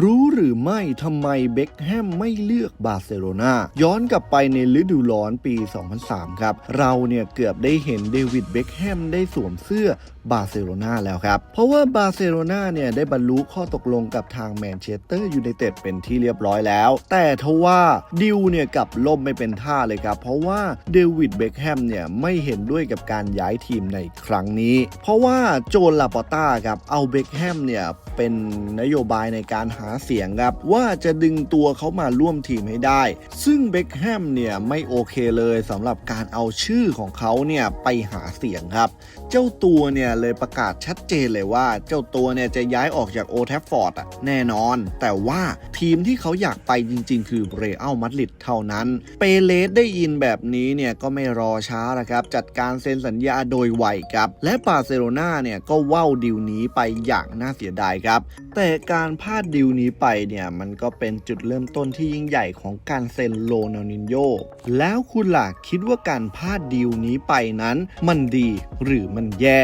รู้หรือไม่ทำไมเบ็คแฮมไม่เลือกบาร์เซโลนาย้อนกลับไปในฤดูร้อนปี 2003 ครับ เราเนี่ยเกือบได้เห็นเดวิดเบ็คแฮมได้สวมเสื้อบาร์เซโลนาแล้วครับ เพราะว่าบาร์เซโลนาเนี่ยได้บรรลุข้อตกลงกับทางแมนเชสเตอร์ยูไนเต็ดเป็นที่เรียบร้อยแล้ว แต่ทว่าดิวเนี่ยกับล่มไม่เป็นท่าเลยครับ เพราะว่าเดวิดเบ็คแฮมเนี่ยไม่เห็นด้วยกับการย้ายทีมในครั้งนี้ เพราะว่าโจนลาปอต้าครับเอาเบ็คแฮมเนี่ยเป็นนโยบายในการหาเสียงครับว่าจะดึงตัวเขามาร่วมทีมให้ได้ ซึ่งเบ็คแฮมเนี่ยไม่โอเคเลยสำหรับการเอาชื่อของเขาเนี่ยไปหาเสียงครับ เจ้าตัวเนี่ยเลยประกาศชัดเจนเลยว่า เจ้าตัวเนี่ยจะย้ายออกจากโอแทฟฟอร์ดอะแน่นอน แต่ว่าทีมที่เขาอยากไปจริง ๆ คือเรอัลมาดริดเท่านั้น เปเลสได้ยินแบบนี้เนี่ยก็ไม่รอช้าละครับ จัดการเซ็นสัญญาโดยไวครับ และบาร์เซโลนาเนี่ยก็ว่าวดิวนี้ไปอย่างน่าเสียดายครับ แต่การพลาดดิวนี้ไปเนี่ยมันก็เป็นจุดเริ่มต้นที่ยิ่งใหญ่ของการเซ็นโลนอนินโยแล้วคุณล่ะคิดว่าการพลาดดีวนี้ไปนั้น มันดีหรือมันแย่